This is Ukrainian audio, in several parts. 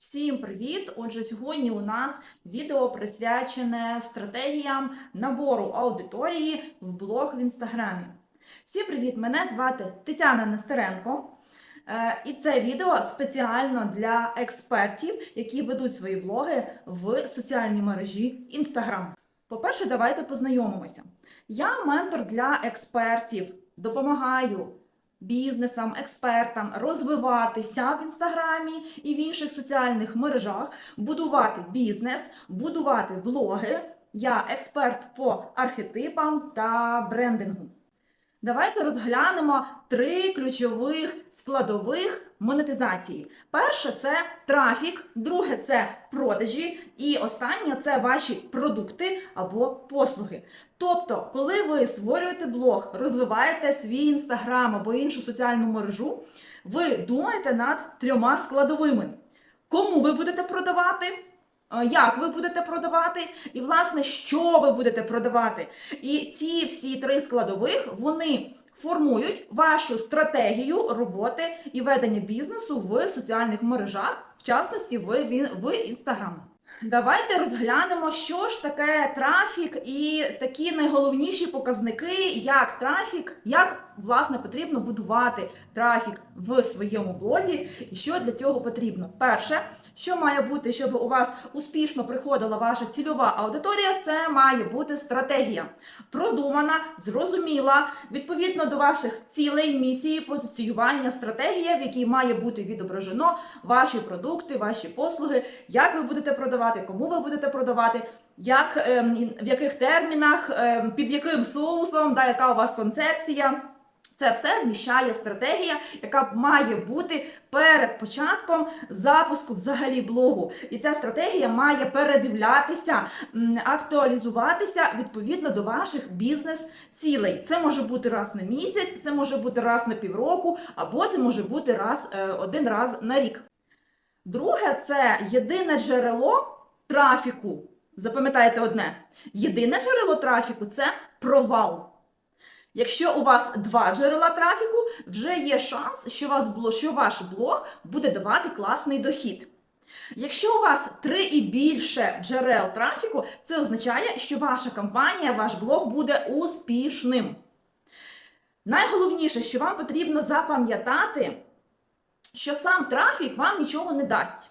Всім привіт! Отже, сьогодні у нас відео присвячене стратегіям набору аудиторії в блог в інстаграмі. Всім привіт! Мене звати Тетяна Нестеренко. Е, І це відео спеціально для експертів, які ведуть свої блоги в соціальній мережі Instagram. По-перше, давайте познайомимося. Я ментор для експертів, допомагаю бізнесам, експертам розвиватися в інстаграмі і в інших соціальних мережах, будувати бізнес, будувати блоги. Я експерт по архетипам та брендингу. Давайте розглянемо три ключових складових монетизації. Перше це трафік, друге це продажі, і останнє це ваші продукти або послуги. Тобто, коли ви створюєте блог, розвиваєте свій інстаграм або іншу соціальну мережу, ви думаєте над трьома складовими: кому ви будете продавати. Як ви будете продавати, і власне, що ви будете продавати? І ці всі три складових вони формують вашу стратегію роботи і ведення бізнесу в соціальних мережах, в частності в, в Instagram. Давайте розглянемо, що ж таке трафік і такі найголовніші показники, як трафік, як власне потрібно будувати трафік в своєму блозі, і що для цього потрібно. Перше, що має бути, щоб у вас успішно приходила ваша цільова аудиторія, це має бути стратегія. Продумана, зрозуміла, відповідно до ваших цілей, місії, позиціювання, стратегія, в якій має бути відображено ваші продукти, ваші послуги, як ви будете продавати, кому ви будете продавати, як, ем, в яких термінах, ем, під яким соусом, да, яка у вас концепція. Це все зміщає стратегія, яка має бути перед початком запуску взагалі блогу. І ця стратегія має передивлятися, актуалізуватися відповідно до ваших бізнес-цілей. Це може бути раз на місяць, це може бути раз на півроку, або це може бути раз е, один раз на рік. Друге, це єдине джерело трафіку. Запам'ятайте одне: єдине джерело трафіку це провал. Якщо у вас два джерела трафіку, вже є шанс, що, вас що ваш блог буде давати класний дохід. Якщо у вас три і більше джерел трафіку, це означає, що ваша кампанія, ваш блог буде успішним. Найголовніше, що вам потрібно запам'ятати, що сам трафік вам нічого не дасть.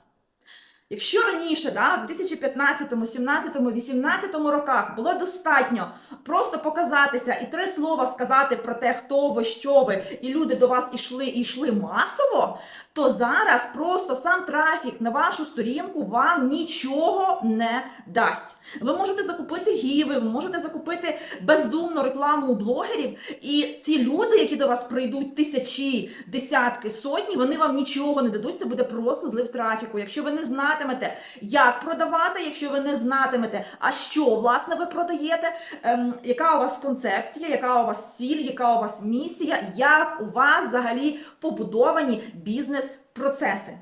Якщо раніше, да, в 2015, 17, 18 роках було достатньо просто показатися і три слова сказати про те, хто ви, що ви, і люди до вас ішли і йшли масово, то зараз просто сам трафік на вашу сторінку вам нічого не дасть. Ви можете закупити гіви, ви можете закупити бездумну рекламу у блогерів, і ці люди, які до вас прийдуть тисячі, десятки, сотні, вони вам нічого не дадуть. Це буде просто злив трафіку. Якщо ви не знатимете, як продавати, якщо ви не знатимете, а що власне ви продаєте, ем, яка у вас концепція, яка у вас ціль, яка у вас місія, як у вас взагалі побудовані бізнес-процеси.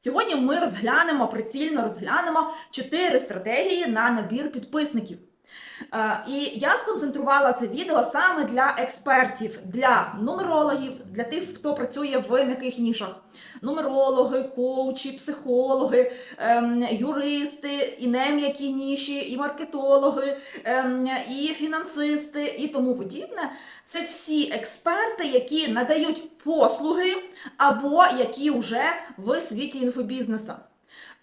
Сьогодні ми розглянемо, прицільно розглянемо чотири стратегії на набір підписників. Е, І я сконцентрувала це відео саме для експертів, для нумерологів, для тих, хто працює в м'яких нішах. Нумерологи, коучі, психологи, ем, юристи, і нем'які ніші, і маркетологи, ем, і фінансисти, і тому подібне. Це всі експерти, які надають послуги або які вже в світі інфобізнеса.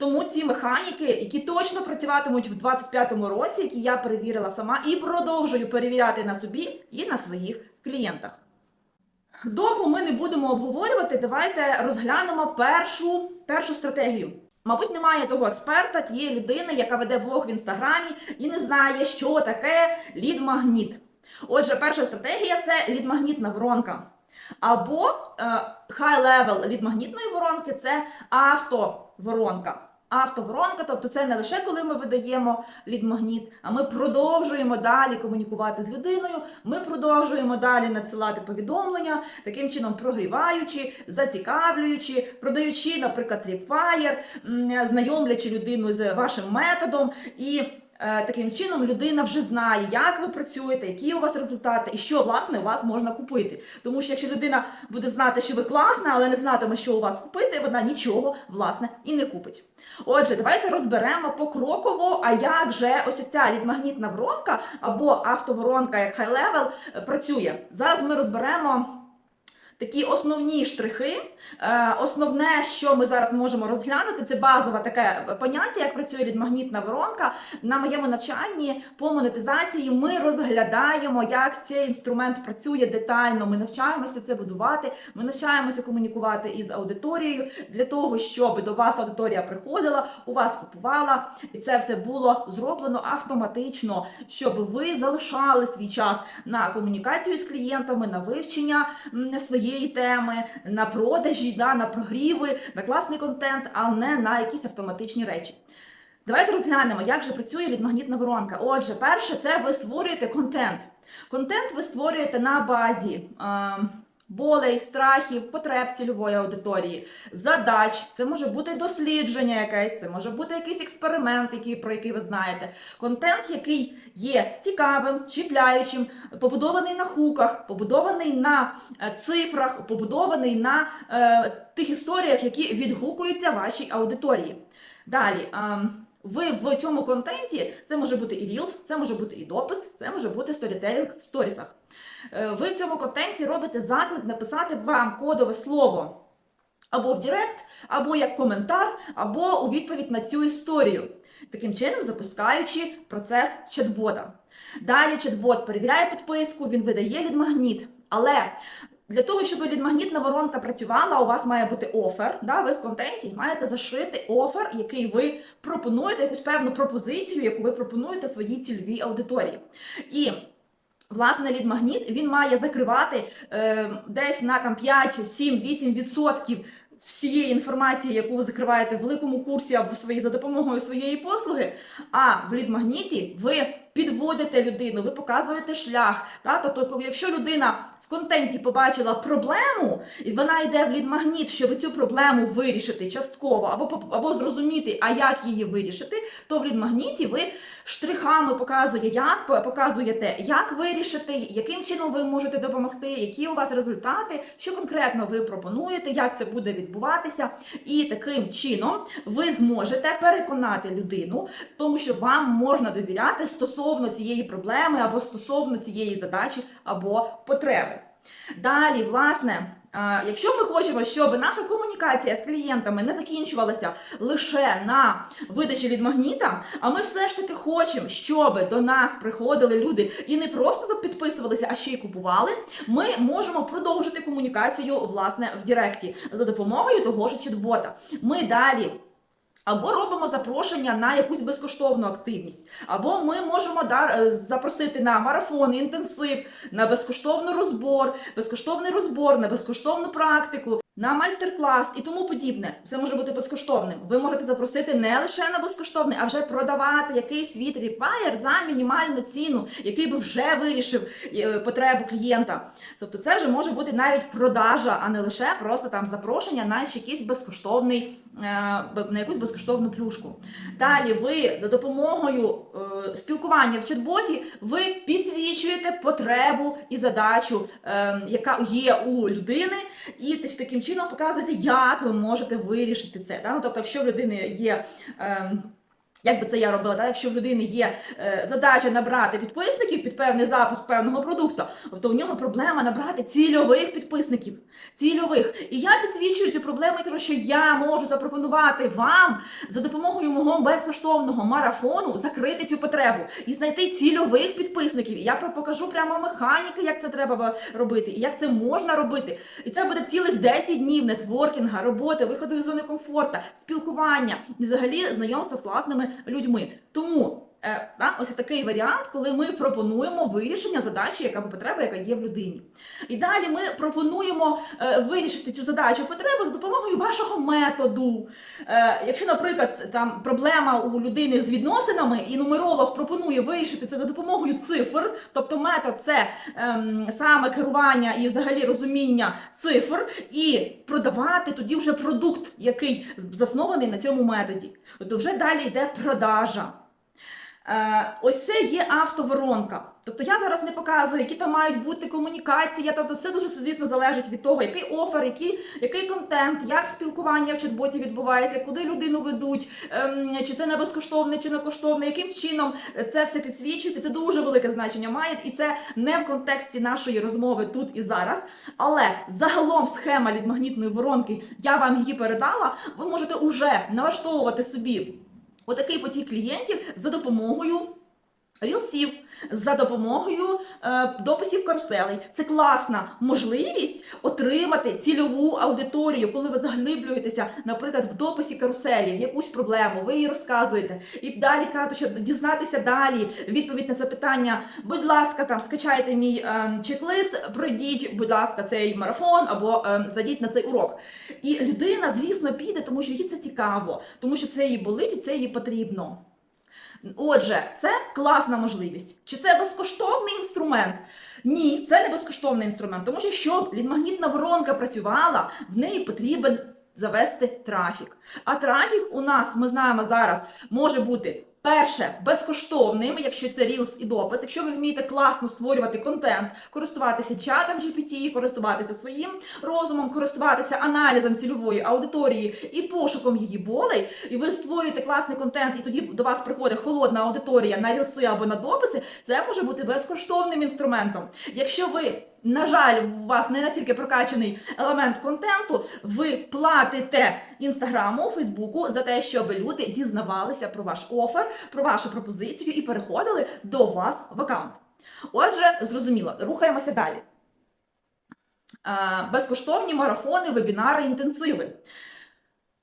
Тому ці механіки, які точно працюватимуть в 25-му році, які я перевірила сама і продовжую перевіряти на собі і на своїх клієнтах. Довго ми не будемо обговорювати. Давайте розглянемо першу, першу стратегію. Мабуть, немає того експерта, тієї людини, яка веде блог в інстаграмі і не знає, що таке лід-магніт. Отже, перша стратегія це лід-магнітна воронка. Або е, high level від магнітної воронки це автоворонка. Автоворонка, тобто це не лише коли ми видаємо лід-магніт, а ми продовжуємо далі комунікувати з людиною. Ми продовжуємо далі надсилати повідомлення, таким чином прогріваючи, зацікавлюючи, продаючи, наприклад, тріпфаєр, знайомлячи людину з вашим методом і Таким чином людина вже знає, як ви працюєте, які у вас результати і що власне у вас можна купити. Тому що якщо людина буде знати, що ви класна, але не знатиме, що у вас купити, вона нічого власне і не купить. Отже, давайте розберемо покроково, а як же ось ця лідмагнітна воронка або автоворонка як е, працює. Зараз ми розберемо. Такі основні штрихи. Е, Основне, що ми зараз можемо розглянути, це базове таке поняття, як працює лідмагнітна воронка. На моєму навчанні по монетизації ми розглядаємо, як цей інструмент працює детально. Ми навчаємося це будувати. Ми навчаємося комунікувати із аудиторією для того, щоб до вас аудиторія приходила, у вас купувала, і це все було зроблено автоматично, щоб ви залишали свій час на комунікацію з клієнтами, на вивчення м, своєї теми, на продажі, да, на прогріви, на класний контент, а не на якісь автоматичні речі. Давайте розглянемо, як же працює лідмагнітна воронка. Отже, перше, це ви створюєте контент. Контент ви створюєте на базі е, болей, страхів, потреб цільової аудиторії, задач. Це може бути дослідження якесь, це може бути якийсь експеримент, який, про який ви знаєте. Контент, який є цікавим, чіпляючим, побудований на хуках, побудований на е, цифрах, побудований на е, тих історіях, які відгукуються вашій аудиторії. Далі. ем, ви в цьому контенті це може бути і Reels, це може бути і допис, це може бути сторітелінг в сторісах. Е, Ви в цьому контенті робите заклик написати вам кодове слово або в Директ, або як коментар, або у відповідь на цю історію. Таким чином запускаючи процес чат-бота. Далі чат-бот перевіряє підписку, він видає лідмагніт. Але для того, щоб лідмагнітна воронка працювала, у вас має бути офер. Да? Ви в контенті маєте зашити офер, який ви пропонуєте, якусь певну пропозицію, яку ви пропонуєте своїй цільовій аудиторії. І Власне, лідмагніт він має закривати е, десь на там 5, 7, 8 відсотків всієї інформації, яку ви закриваєте в великому курсі або в своїй за допомогою своєї послуги. А в лідмагніті ви підводите людину, ви показуєте шлях. Тобто, якщо людина контенті побачила проблему, і вона йде в лідмагніт, щоб цю проблему вирішити частково, або або зрозуміти, а як її вирішити, то в лідмагніті ви штрихами показує, як показуєте, як вирішити, яким чином ви можете допомогти, які у вас результати, що конкретно ви пропонуєте, як це буде відбуватися. І таким чином ви зможете переконати людину в тому, що вам можна довіряти стосовно цієї проблеми або стосовно цієї задачі або потреби. Далі, власне. Якщо ми хочемо, щоб наша комунікація з клієнтами не закінчувалася лише на видачі від магніта, а ми все ж таки хочемо, щоб до нас приходили люди і не просто підписувалися, а ще й купували, ми можемо продовжити комунікацію власне в Директі за допомогою того ж чат-бота. Ми далі. Або робимо запрошення на якусь безкоштовну активність, або ми можемо дар, е, запросити на марафон, інтенсив, на безкоштовний розбор, безкоштовний розбор, на безкоштовну практику, на майстер-клас і тому подібне. Це може бути безкоштовним. Ви можете запросити не лише на безкоштовний, а вже продавати якийсь свій репайер за мінімальну ціну, який би вже вирішив е, потребу клієнта. Тобто, це вже може бути навіть продажа, а не лише просто там запрошення на якийсь безкоштовний е, на якусь безкоштовну плюшку. Далі ви за допомогою е, спілкування в чат-боті ви підсвічуєте потребу і задачу, е, яка є у людини, і теж таким чином показуєте, як ви можете вирішити це. Да? Ну, тобто, якщо в людини є. Е, як би це я робила, так? якщо в людини є е, задача набрати підписників під певний запуск певного продукту, то в нього проблема набрати цільових підписників. Цільових. І я підсвічую цю проблему кажу, що я можу запропонувати вам за допомогою мого безкоштовного марафону закрити цю потребу і знайти цільових підписників. І я покажу прямо механіки, як це треба робити, і як це можна робити. І це буде цілих 10 днів нетворкінга, роботи, виходу із зони комфорту, спілкування і взагалі знайомства з класними людьми. Тому да, ось такий варіант, коли ми пропонуємо вирішення задачі, яка потреба, яка є в людині. І далі ми пропонуємо е, вирішити цю задачу потребу за допомогою вашого методу. Е, якщо, наприклад, там проблема у людини з відносинами, і нумеролог пропонує вирішити це за допомогою цифр, тобто метод це ем, саме керування і взагалі розуміння цифр, і продавати тоді вже продукт, який заснований на цьому методі. Тобто вже далі йде продажа. Е, ось це є автоворонка. Тобто я зараз не показую, які там мають бути комунікації. Тобто, все дуже звісно залежить від того, який офер, який, який контент, як спілкування в чат-боті відбувається, куди людину ведуть, ем, чи це не безкоштовне, чи не коштовне, яким чином це все підсвічується. Це дуже велике значення має, і це не в контексті нашої розмови тут і зараз. Але загалом схема лідмагнітної воронки, я вам її передала. Ви можете уже налаштовувати собі отакий потік клієнтів за допомогою. Рілсів за допомогою е, дописів каруселей. Це класна можливість отримати цільову аудиторію, коли ви заглиблюєтеся, наприклад, в дописі каруселі, в якусь проблему, ви її розказуєте, і далі кажете, що дізнатися далі відповідь на це питання. Будь ласка, там скачайте мій е, чек-лист, пройдіть, будь ласка, цей марафон або е, зайдіть на цей урок. І людина, звісно, піде, тому що їй це цікаво, тому що це їй болить і це їй потрібно. Отже, це класна можливість. Чи це безкоштовний інструмент? Ні, це не безкоштовний інструмент, тому що щоб лідмагнітна воронка працювала, в неї потрібен завести трафік. А трафік у нас, ми знаємо зараз, може бути. Перше, безкоштовним, якщо це Reels і допис, якщо ви вмієте класно створювати контент, користуватися чатом GPT, користуватися своїм розумом, користуватися аналізом цільової аудиторії і пошуком її болей, і ви створюєте класний контент, і тоді до вас приходить холодна аудиторія на рілси або на дописи, це може бути безкоштовним інструментом. Якщо ви на жаль, у вас не настільки прокачаний елемент контенту. Ви платите інстаграму, Фейсбуку за те, щоб люди дізнавалися про ваш офер, про вашу пропозицію і переходили до вас в аккаунт. Отже, зрозуміло, рухаємося далі. Е, Безкоштовні марафони, вебінари, інтенсиви.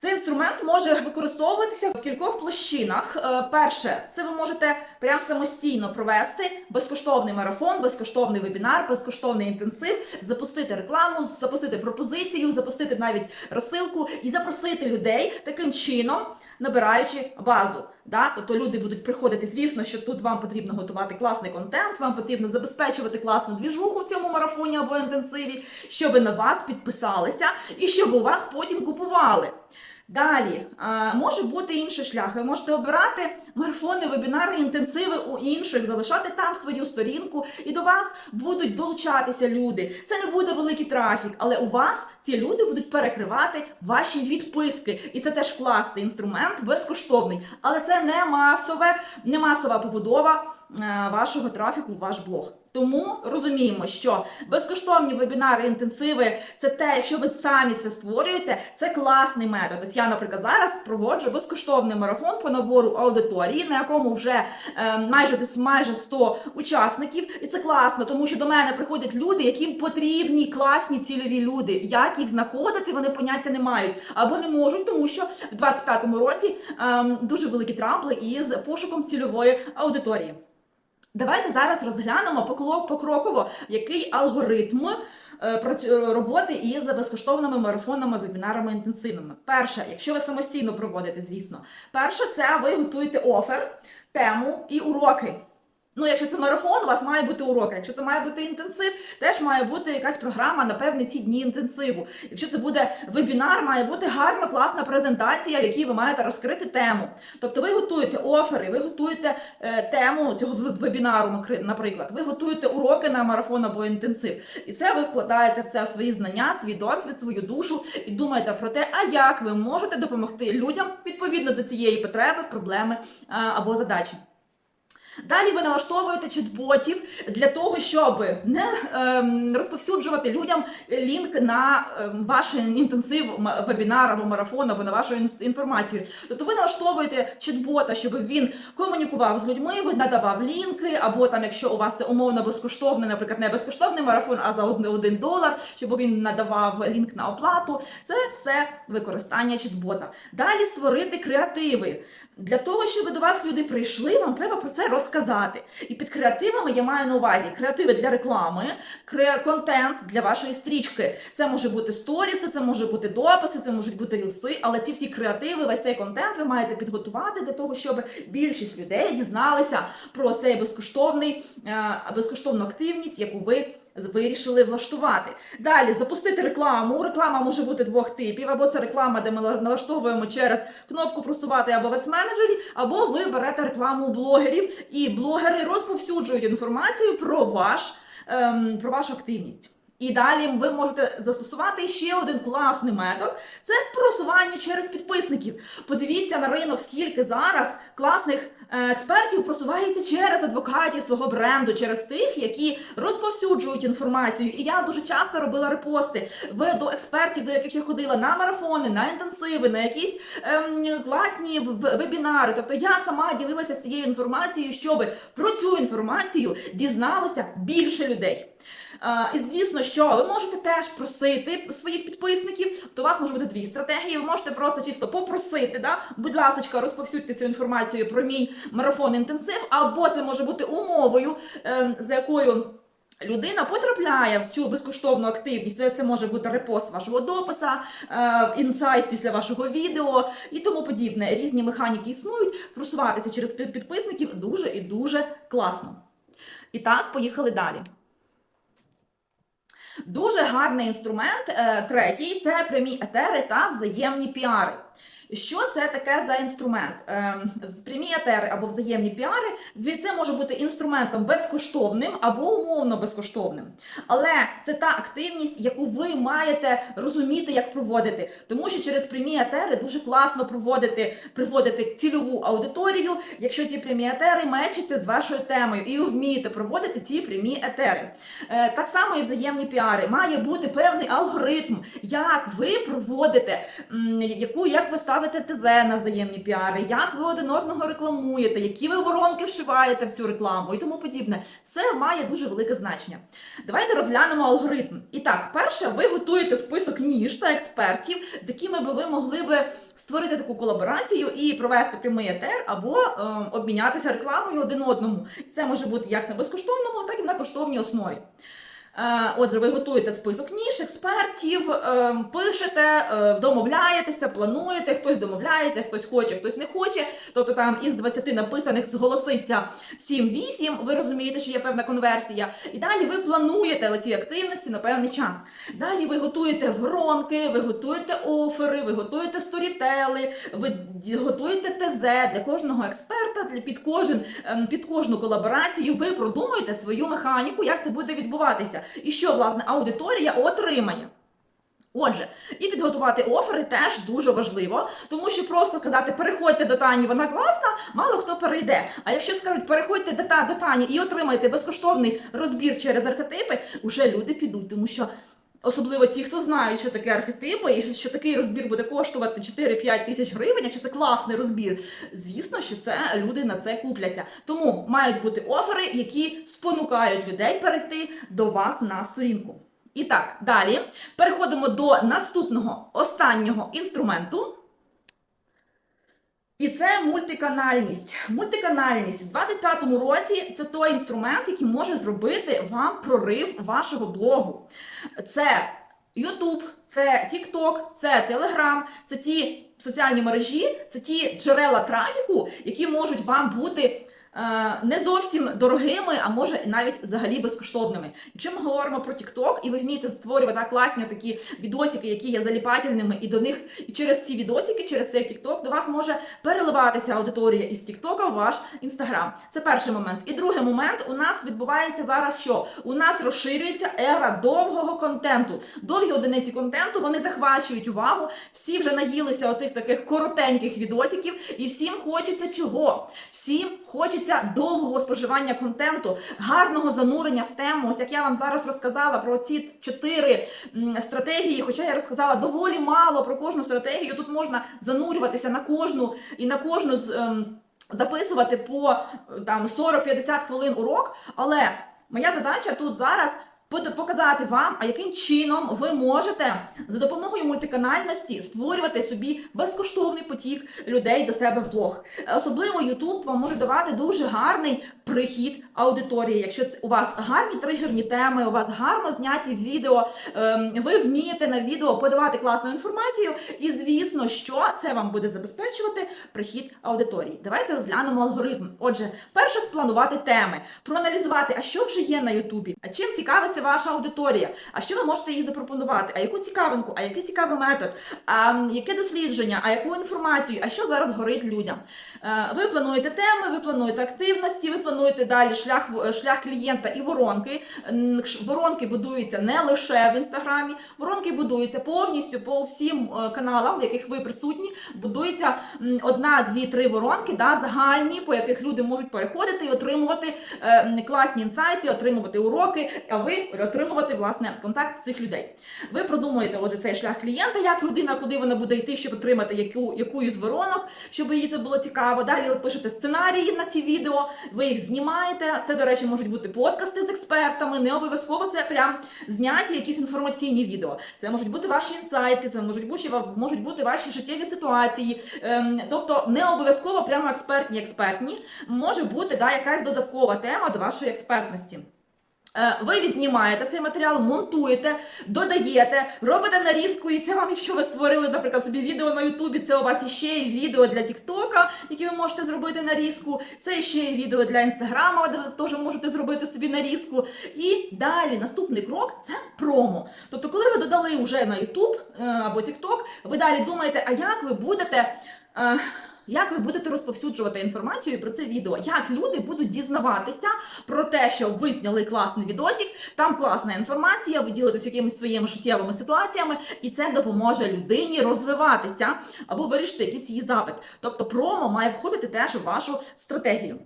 Цей інструмент може використовуватися в кількох площинах. Е, Перше, це ви можете прямо самостійно провести безкоштовний марафон, безкоштовний вебінар, безкоштовний інтенсив, запустити рекламу, запустити пропозицію, запустити навіть розсилку і запросити людей таким чином, набираючи базу. Да? Тобто люди будуть приходити, звісно, що тут вам потрібно готувати класний контент, вам потрібно забезпечувати класну двіжуху в цьому марафоні або інтенсиві, щоб на вас підписалися і щоб у вас потім купували. Далі може бути інший шлях. Ви можете обирати марафони, вебінари, інтенсиви у інших, залишати там свою сторінку, і до вас будуть долучатися люди. Це не буде великий трафік, але у вас ці люди будуть перекривати ваші відписки. І це теж класний інструмент, безкоштовний. Але це не масове, не масова побудова е, вашого трафіку в ваш блог. Тому розуміємо, що безкоштовні вебінари, інтенсиви це те, якщо ви самі це створюєте, це класний метод. Ось я, наприклад, зараз проводжу безкоштовний марафон по набору аудиторії, на якому вже е, майже десь майже 100 учасників, і це класно, тому що до мене приходять люди, яким потрібні класні цільові люди. Як їх знаходити, вони поняття не мають або не можуть, тому що в 25-му році е, дуже великі трампли із пошуком цільової аудиторії. Давайте зараз розглянемо покроково, який алгоритм е, роботи із безкоштовними марафонами, вебінарами інтенсивними. Перше, якщо ви самостійно проводите, звісно, перше, це ви готуєте офер, тему і уроки. Ну, якщо це марафон, у вас має бути уроки. Якщо це має бути інтенсив, теж має бути якась програма на певні ці дні інтенсиву. Якщо це буде вебінар, має бути гарна, класна презентація, в якій ви маєте розкрити тему. Тобто ви готуєте офери, ви готуєте е, тему цього вебінару, наприклад, ви готуєте уроки на марафон або інтенсив. І це ви вкладаєте в це свої знання, свій досвід, свою душу і думаєте про те, а як ви можете допомогти людям відповідно до цієї потреби, проблеми е, або задачі. Далі ви налаштовуєте чат-ботів для того, щоб не ем, розповсюджувати людям лінк на ем, ваш інтенсив, вебінар або марафон, або на вашу інформацію. Тобто ви налаштовуєте чат-бота, щоб він комунікував з людьми, ви надавав лінки, або там, якщо у вас це умовно безкоштовний, наприклад, не безкоштовний марафон, а за один, один долар, щоб він надавав лінк на оплату. Це все використання чат-бота. Далі створити креативи. Для того, щоб до вас люди прийшли, вам треба про це розказати. І під креативами я маю на увазі креативи для реклами, контент для вашої стрічки. Це може бути сторіси, це може бути дописи, це можуть бути рілси, але ці всі креативи, весь цей контент ви маєте підготувати для того, щоб більшість людей дізналися про цей безкоштовний, е, безкоштовну активність, яку ви вирішили влаштувати. Далі запустити рекламу. Реклама може бути двох типів: або це реклама, де ми налаштовуємо через кнопку просувати або в менеджері, або ви берете рекламу блогерів, і блогери розповсюджують інформацію про ваш ем, про вашу активність. І далі ви можете застосувати ще один класний метод це просування через підписників. Подивіться на ринок, скільки зараз класних е, експертів просувається через адвокатів свого бренду, через тих, які розповсюджують інформацію. І я дуже часто робила репости в до експертів, до яких я ходила на марафони, на інтенсиви, на якісь ем, класні вебінари. Тобто я сама ділилася з цією інформацією, щоб про цю інформацію дізналося більше людей. І звісно, що ви можете теж просити своїх підписників. То у вас може бути дві стратегії. Ви можете просто чисто попросити, да, будь ласка, розповсюдьте цю інформацію про мій марафон інтенсив, або це може бути умовою, е, за якою. Людина потрапляє в цю безкоштовну активність. Це, це може бути репост вашого дописа, е, інсайт після вашого відео і тому подібне. Різні механіки існують. Просуватися через підписників дуже і дуже класно. І так, поїхали далі. Дуже гарний інструмент, е, третій це прямі етери та взаємні піари. Що це таке за інструмент? Ем, Прямі етери або взаємні піари це може бути інструментом безкоштовним або умовно безкоштовним. Але це та активність, яку ви маєте розуміти, як проводити. Тому що через прямі етери дуже класно проводити, приводити цільову аудиторію, якщо ці прямі етери мечаться з вашою темою, і вмієте проводити ці прямі етери. Е, Так само і взаємні піари. Має бути певний алгоритм, як ви проводите, яку як ви ставите ТЗ на взаємні піари, як ви один одного рекламуєте, які ви воронки вшиваєте в цю рекламу і тому подібне. Все має дуже велике значення. Давайте розглянемо алгоритм. І так, перше, ви готуєте список ніж та експертів, з якими би ви могли би створити таку колаборацію і провести прямий етер або е, обмінятися рекламою один одному. Це може бути як на безкоштовному, так і на коштовній основі. Е, Отже, ви готуєте список ніж, експертів, е, пишете, е, домовляєтеся, плануєте, хтось домовляється, хтось хоче, хтось не хоче. Тобто там із 20 написаних зголоситься 7-8, ви розумієте, що є певна конверсія. І далі ви плануєте оці активності на певний час. Далі ви готуєте воронки, ви готуєте офери, ви готуєте сторітели, ви готуєте ТЗ для кожного експерта, для під кожен ем, під кожну колаборацію. Ви продумуєте свою механіку, як це буде відбуватися, і що власне аудиторія отримає. Отже, і підготувати офери теж дуже важливо, тому що просто казати переходьте до Тані, вона класна, мало хто перейде. А якщо скажуть переходьте до, та, до Тані і отримайте безкоштовний розбір через архетипи, уже люди підуть, тому що. Особливо ті, хто знають, що таке архетипи, і що- такий розбір буде коштувати 4-5 тисяч гривень, якщо це класний розбір. Звісно, що це люди на це купляться. Тому мають бути офери, які спонукають людей перейти до вас на сторінку. І так, далі переходимо до наступного останнього інструменту. І це мультиканальність. Мультиканальність в 25-му році це той інструмент, який може зробити вам прорив вашого блогу. Це YouTube, це TikTok, це Telegram, це ті соціальні мережі, це ті джерела трафіку, які можуть вам бути. Е, Не зовсім дорогими, а може навіть взагалі безкоштовними. Якщо ми говоримо про TikTok, і ви вмієте створювати так, класні такі відосики, які є заліпательними, і до них і через ці відосики, через цей TikTok до вас може переливатися аудиторія із TikTok в ваш Instagram. Це перший момент. І другий момент у нас відбувається зараз, що у нас розширюється ера довгого контенту. Довгі одиниці контенту вони захвачують увагу. Всі вже наїлися оцих таких коротеньких відосиків, і всім хочеться чого? Всім хочеться довгого споживання контенту, гарного занурення в тему. Ось як я вам зараз розказала про ці чотири стратегії, хоча я розказала доволі мало про кожну стратегію. Тут можна занурюватися на кожну і на кожну з. ем, Записувати по е, там 40-50 хвилин урок, але моя задача тут зараз показати вам, а яким чином ви можете за допомогою мультиканальності створювати собі безкоштовний потік людей до себе в блог. Особливо YouTube вам може давати дуже гарний прихід аудиторії. Якщо це у вас гарні тригерні теми, у вас гарно зняті відео, ем, ви вмієте на відео подавати класну інформацію, і звісно, що це вам буде забезпечувати прихід аудиторії. Давайте розглянемо алгоритм. Отже, перше спланувати теми, проаналізувати, а що вже є на Ютубі, а чим цікавиться цікавиться ваша аудиторія, а що ви можете їй запропонувати? А яку цікавинку, а який цікавий метод, а яке дослідження, а яку інформацію, а що зараз горить людям? Е, Ви плануєте теми, ви плануєте активності, ви плануєте далі шлях в- шлях клієнта і воронки. Воронки будуються не лише в інстаграмі, воронки будуються повністю по всім е, каналам, в яких ви присутні. Будується одна, дві, три воронки, да, загальні, по яких люди можуть переходити і отримувати е, класні інсайти, отримувати уроки, а ви отримувати власне контакт цих людей. Ви продумуєте отже цей шлях клієнта, як людина, куди вона буде йти, щоб отримати яку, яку із воронок, щоб їй це було цікаво. Далі ви пишете сценарії на ці відео, ви їх знімаєте. Це, до речі, можуть бути подкасти з експертами. Не обов'язково це прям зняті якісь інформаційні відео. Це можуть бути ваші інсайти, це можуть бути можуть бути ваші життєві ситуації. Ем, тобто не обов'язково прямо експертні експертні. Може бути да, якась додаткова тема до вашої експертності. Е, Ви відзнімаєте цей матеріал, монтуєте, додаєте, робите нарізку, і це вам, якщо ви створили, наприклад, собі відео на Ютубі, це у вас іще і відео для Тіктока, які ви можете зробити нарізку. Це ще і відео для інстаграма, де ви теж можете зробити собі нарізку. І далі наступний крок це промо. Тобто, коли ви додали вже на Ютуб е, або Тікток, ви далі думаєте, а як ви будете. Як ви будете розповсюджувати інформацію про це відео? Як люди будуть дізнаватися про те, що ви зняли класний відосик, там класна інформація, ви ділитесь якимись своїми життєвими ситуаціями, і це допоможе людині розвиватися або вирішити якийсь її запит. Тобто промо має входити теж у вашу стратегію.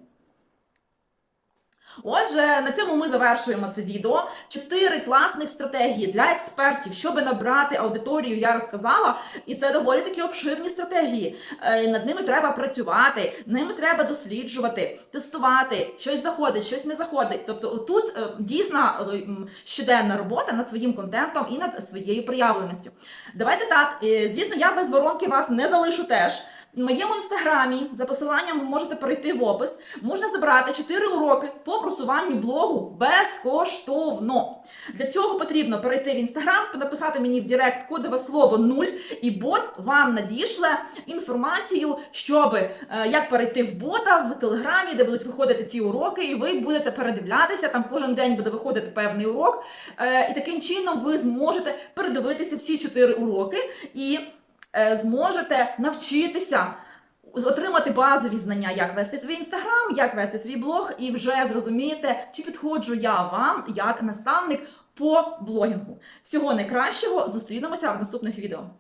Отже, на цьому ми завершуємо це відео. Чотири класних стратегії для експертів, щоб набрати аудиторію, я розказала, і це доволі такі обширні стратегії. Е, Над ними треба працювати, ними треба досліджувати, тестувати, щось заходить, щось не заходить. Тобто, тут е, дійсна е, щоденна робота над своїм контентом і над своєю проявленістю. Давайте так. Звісно, я без воронки вас не залишу теж. В моєму інстаграмі за посиланням ви можете перейти в опис. Можна забрати 4 уроки по просуванню блогу безкоштовно. Для цього потрібно перейти в інстаграм, написати мені в Директ кодове слово 0, і бот вам надішле інформацію, щоб е, як перейти в бота в телеграмі, де будуть виходити ці уроки, і ви будете передивлятися. Там кожен день буде виходити певний урок. Е, І таким чином ви зможете передивитися всі 4 уроки і зможете навчитися. Отримати базові знання, як вести свій інстаграм, як вести свій блог, і вже зрозумієте, чи підходжу я вам як наставник по блогінгу. Всього найкращого зустрінемося в наступних відео.